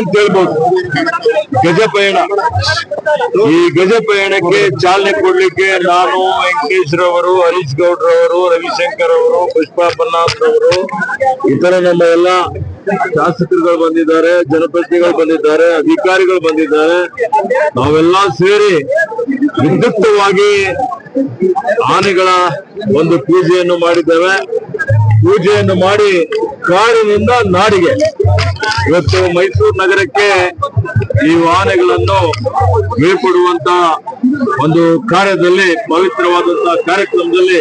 ಅಂತ ಹೇಳ್ಬೋದು. ಗಜ ಪಯಣ ಈ ಗಜ ಪಯಣಕ್ಕೆ ಚಾಲನೆ ಕೊಡ್ಲಿಕ್ಕೆ ನಾನು ವೆಂಕಟೇಶ್ ರವರು, ಹರೀಶ್ ಗೌಡ್ರವರು ರವಿಶಂಕರ್ ಅವರು ಪುಷ್ಪಾ ಪನ್ನಾಥ್ ರವರು, ಇತರ ನಮ್ಮ ಎಲ್ಲ ಶಾಸಕರುಗಳು ಬಂದಿದ್ದಾರೆ, ಜನಪ್ರತಿನಿಧಿಗಳು ಬಂದಿದ್ದಾರೆ, ಅಧಿಕಾರಿಗಳು ಬಂದಿದ್ದಾರೆ. ನಾವೆಲ್ಲ ಸೇರಿ ವಿದ್ಯುಕ್ತವಾಗಿ ಆನೆಗಳ ಒಂದು ಪೂಜೆಯನ್ನು ಮಾಡಿದ್ದೇವೆ. ಪೂಜೆಯನ್ನು ಮಾಡಿ ಕಾಡಿನಿಂದ ನಾಡಿಗೆ. ಇವತ್ತು ಮೈಸೂರು ನಗರಕ್ಕೆ ಈ ವಾಹನಗಳನ್ನು ಬೀಳ್ಕೊಡುವಂತ ಒಂದು ಕಾರ್ಯದಲ್ಲಿ ಪವಿತ್ರವಾದಂತಹ ಕಾರ್ಯಕ್ರಮದಲ್ಲಿ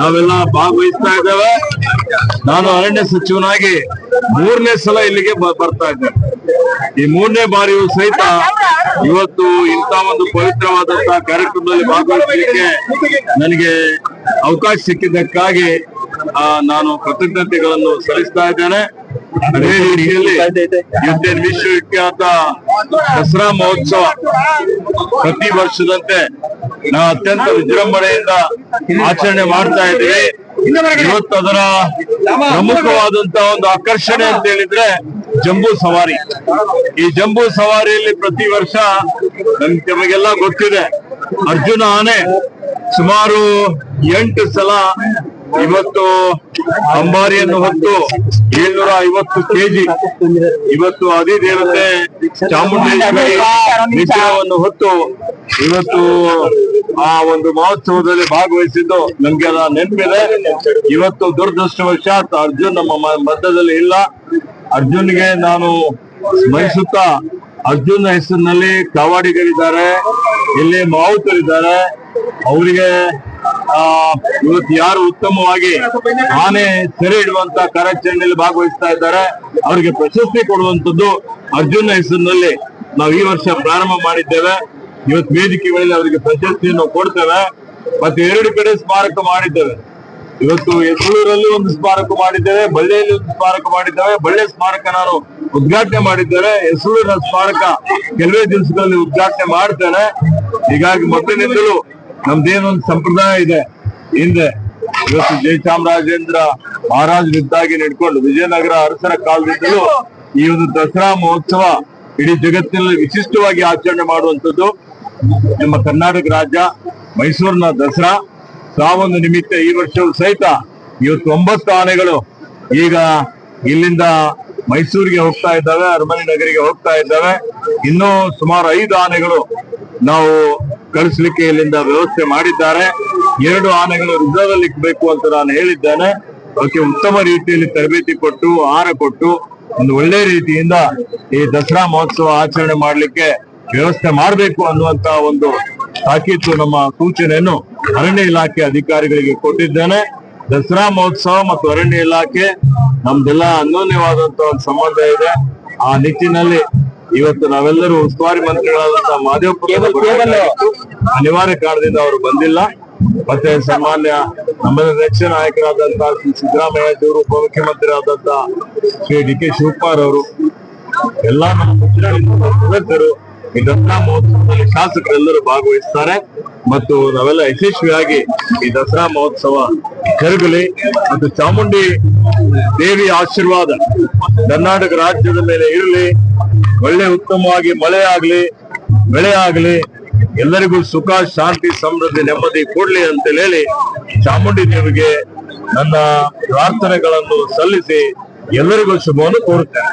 ನಾವೆಲ್ಲ ಭಾಗವಹಿಸ್ತಾ ಇದ್ದೇವೆ. ನಾನು ಅರಣ್ಯ ಸಚಿವನಾಗಿ ಮೂರನೇ ಸಲ ಇಲ್ಲಿಗೆ ಬರ್ತಾ ಇದ್ದೇನೆ. ಈ ಮೂರನೇ ಬಾರಿಯೂ ಸಹಿತ ಇವತ್ತು ಇಂಥ ಒಂದು ಪವಿತ್ರವಾದಂತಹ ಕಾರ್ಯಕ್ರಮದಲ್ಲಿ ಭಾಗವಹಿಸಲಿಕ್ಕೆ ನನಗೆ ಅವಕಾಶ ಸಿಕ್ಕಿದ್ದಕ್ಕಾಗಿ ನಾನು ಕೃತಜ್ಞತೆಗಳನ್ನು ಸಲ್ಲಿಸ್ತಾ ಇದ್ದೇನೆ. ಅದೇ ರೀತಿಯಲ್ಲಿ ಇವತ್ತೇನು ವಿಶ್ವವಿಖ್ಯಾತ ದಸರಾ ಮಹೋತ್ಸವ ಪ್ರತಿ ವರ್ಷದಂತೆ ನಾವು ಅತ್ಯಂತ ವಿಜೃಂಭಣೆಯಿಂದ ಆಚರಣೆ ಮಾಡ್ತಾ ಇದ್ದೀವಿ. ಇವತ್ತು ಅದರ ಪ್ರಮುಖವಾದಂತಹ ಒಂದು ಆಕರ್ಷಣೆ ಅಂತ ಹೇಳಿದ್ರೆ ಜಂಬೂ ಸವಾರಿ. ಈ ಜಂಬೂ ಸವಾರಿಯಲ್ಲಿ ಪ್ರತಿ ವರ್ಷ ನಮ್ಗೆ ನಮಗೆಲ್ಲ ಗೊತ್ತಿದೆ. ಅರ್ಜುನ ಆನೆ ಸುಮಾರು ಎಂಟು ಸಲ ಇವತ್ತು ಅಂಬಾರಿಯನ್ನು ಹೊತ್ತು ಏಳ್ನೂರ ಐವತ್ತು ಕೆಜಿ. ಇವತ್ತು ಅಧಿದೇವತೆ ಚಾಮುಂಡೇಶ್ವರಿ ವಿಷಯವನ್ನು ಹೊತ್ತು ಇವತ್ತು ಆ ಒಂದು ಮಹೋತ್ಸವದಲ್ಲಿ ಭಾಗವಹಿಸಿದ್ದು ನಮ್ಗೆ ಅದ ನೆನಪಿದೆ. ಇವತ್ತು ದುರದೃಷ್ಟವಶಾತ್ ಅರ್ಜುನ್ ನಮ್ಮ ಮಧ್ಯದಲ್ಲಿ ಇಲ್ಲ. ಅರ್ಜುನ್ಗೆ ನಾನು ಸ್ಮರಿಸುತ್ತಾ, ಅರ್ಜುನ್ ಹೆಸರಿನಲ್ಲಿ ಕಾವಾಡಿಗರಿದ್ದಾರೆ, ಇಲ್ಲಿ ಮಾವುತರಿದ್ದಾರೆ. ಅವರಿಗೆ ಇವತ್ತು ಯಾರು ಉತ್ತಮವಾಗಿ ಆನೆ ಸೆರೆ ಇಡುವಂತ ಕಾರ್ಯಾಚರಣೆಯಲ್ಲಿ ಭಾಗವಹಿಸ್ತಾ ಇದ್ದಾರೆ, ಅವರಿಗೆ ಪ್ರಶಸ್ತಿ ಕೊಡುವಂತದ್ದು ಅರ್ಜುನ ಹೆಸರಿನಲ್ಲಿ ನಾವು ಈ ವರ್ಷ ಪ್ರಾರಂಭ ಮಾಡಿದ್ದೇವೆ. ಇವತ್ತು ವೇದಿಕೆಗಳಲ್ಲಿ ಅವರಿಗೆ ಪ್ರಶಸ್ತಿಯನ್ನು ಕೊಡ್ತೇವೆ. ಮತ್ತೆ ಎರಡು ಕಡೆ ಸ್ಮಾರಕ ಮಾಡಿದ್ದೇವೆ. ಇವತ್ತು ಯಸಳೂರಲ್ಲಿ ಒಂದು ಸ್ಮಾರಕ ಮಾಡಿದ್ದೇವೆ, ಬಳ್ಳಿಯಲ್ಲಿ ಒಂದು ಸ್ಮಾರಕ ಮಾಡಿದ್ದೇವೆ. ಬಳ್ಳಿ ಸ್ಮಾರಕ ನಾನು ಉದ್ಘಾಟನೆ ಮಾಡಿದ್ದೇವೆ ಯಸಳೂರಿನ ಸ್ಮಾರಕ ಕೆಲವೇ ದಿವಸಗಳಲ್ಲಿ ಉದ್ಘಾಟನೆ ಮಾಡ್ತೇನೆ. ಹೀಗಾಗಿ ಮೊದಲಿನಿಂದಲೂ ನಮ್ದೇನೊಂದು ಸಂಪ್ರದಾಯ ಇದೆ. ಹಿಂದೆ ಇವತ್ತು ಜಯಚಾಮರಾಜೇಂದ್ರ ಮಹಾರಾಜರಿದ್ದಾಗಿ ನಡ್ಕೊಂಡು ವಿಜಯನಗರ ಅರಸರ ಕಾಲದಿಂದಲೂ ಈ ಒಂದು ದಸರಾ ಮಹೋತ್ಸವ ಇಡೀ ಜಗತ್ತಿನಲ್ಲಿ ವಿಶಿಷ್ಟವಾಗಿ ಆಚರಣೆ ಮಾಡುವಂಥದ್ದು. ನಮ್ಮ ಕರ್ನಾಟಕ ರಾಜ್ಯ ಮೈಸೂರಿನ ದಸರಾ. ಸಾವೊಂದು ನಿಮಿತ್ತ ಈ ವರ್ಷವೂ ಸಹಿತ ಇವತ್ತು ಒಂಬತ್ತು ಆನೆಗಳು ಈಗ ಇಲ್ಲಿಂದ ಮೈಸೂರಿಗೆ ಹೋಗ್ತಾ ಇದ್ದಾವೆ, ಅರಮನೆ ನಗರಿಗೆ ಹೋಗ್ತಾ ಇದ್ದಾವೆ. ಇನ್ನೂ ಸುಮಾರು ಐದು ಆನೆಗಳು ನಾವು ಕಳಿಸ್ಲಿಕ್ಕೆ ಇಲ್ಲಿಂದ ವ್ಯವಸ್ಥೆ ಮಾಡಿದ್ದಾರೆ. ಎರಡು ಆನೆಗಳು ರಿಸರ್ವ್ ಅಲ್ಲಿ ಇಕ್ಬೇಕು ಅಂತ ನಾನು ಹೇಳಿದ್ದೇನೆ. ಅದಕ್ಕೆ ಉತ್ತಮ ರೀತಿಯಲ್ಲಿ ತರಬೇತಿ ಕೊಟ್ಟು, ಆಹಾರ ಕೊಟ್ಟು, ಒಂದು ಒಳ್ಳೆ ರೀತಿಯಿಂದ ಈ ದಸರಾ ಮಹೋತ್ಸವ ಆಚರಣೆ ಮಾಡಲಿಕ್ಕೆ ವ್ಯವಸ್ಥೆ ಮಾಡಬೇಕು ಅನ್ನುವಂತ ಒಂದು ತಾಕೀತು ನಮ್ಮ ಸೂಚನೆಯನ್ನು ಅರಣ್ಯ ಇಲಾಖೆ ಅಧಿಕಾರಿಗಳಿಗೆ ಕೊಟ್ಟಿದ್ದೇನೆ. ದಸರಾ ಮಹೋತ್ಸವ ಮತ್ತು ಅರಣ್ಯ ಇಲಾಖೆ ನಮ್ದೆಲ್ಲ ಅನ್ಯೋನ್ಯವಾದಂತ ಒಂದು ಸಂಬಂಧ ಇದೆ. ಆ ನಿಟ್ಟಿನಲ್ಲಿ ಇವತ್ತು ನಾವೆಲ್ಲರೂ ಉಸ್ತುವಾರಿ ಮಂತ್ರಿಗಳಾದಂತಹ ಮಾದೇವಪುರ ಅನಿವಾರ್ಯ ಕಾರಣದಿಂದ ಅವರು ಬಂದಿಲ್ಲ. ಮತ್ತೆ ಸಾಮಾನ್ಯ ನಮ್ಮ ನೆಚ್ಚಿನ ನಾಯಕರಾದಂತಹ ಶ್ರೀ ಸಿದ್ದರಾಮಯ್ಯ ಅವರು ಉಪಮುಖ್ಯಮಂತ್ರಿ ಆದಂತಹ ಶ್ರೀ ಡಿ ಕೆ ಶಿವಕುಮಾರ್ ಅವರು ಎಲ್ಲ ನಮ್ಮ ಸದಸ್ಯರು ಈ ದಸರಾ ಮಹೋತ್ಸವದಲ್ಲಿ ಶಾಸಕರೆಲ್ಲರೂ ಭಾಗವಹಿಸ್ತಾರೆ. ಮತ್ತು ನಾವೆಲ್ಲ ಯಶಸ್ವಿಯಾಗಿ ಈ ದಸರಾ ಮಹೋತ್ಸವ ಜರುಗಲಿ ಮತ್ತು ಚಾಮುಂಡಿ ದೇವಿ ಆಶೀರ್ವಾದ ಕರ್ನಾಟಕ ರಾಜ್ಯದ ಮೇಲೆ ಇರಲಿ, ಒಳ್ಳೆ ಉತ್ತಮವಾಗಿ ಮಳೆ ಆಗ್ಲಿ, ಬೆಳೆ ಆಗಲಿ, ಎಲ್ಲರಿಗೂ ಸುಖ, ಶಾಂತಿ, ಸಮೃದ್ಧಿ, ನೆಮ್ಮದಿ ಕೊಡಲಿ ಅಂತ ಹೇಳಿ ಚಾಮುಂಡಿ ದೇವಿಗೆ ನನ್ನ ಪ್ರಾರ್ಥನೆಗಳನ್ನು ಸಲ್ಲಿಸಿ ಎಲ್ಲರಿಗೂ ಶುಭವನ್ನು ಕೋರುತ್ತೇನೆ.